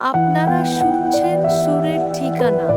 আপনারা শুনছেন সুরের ঠিকানা।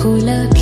哭了。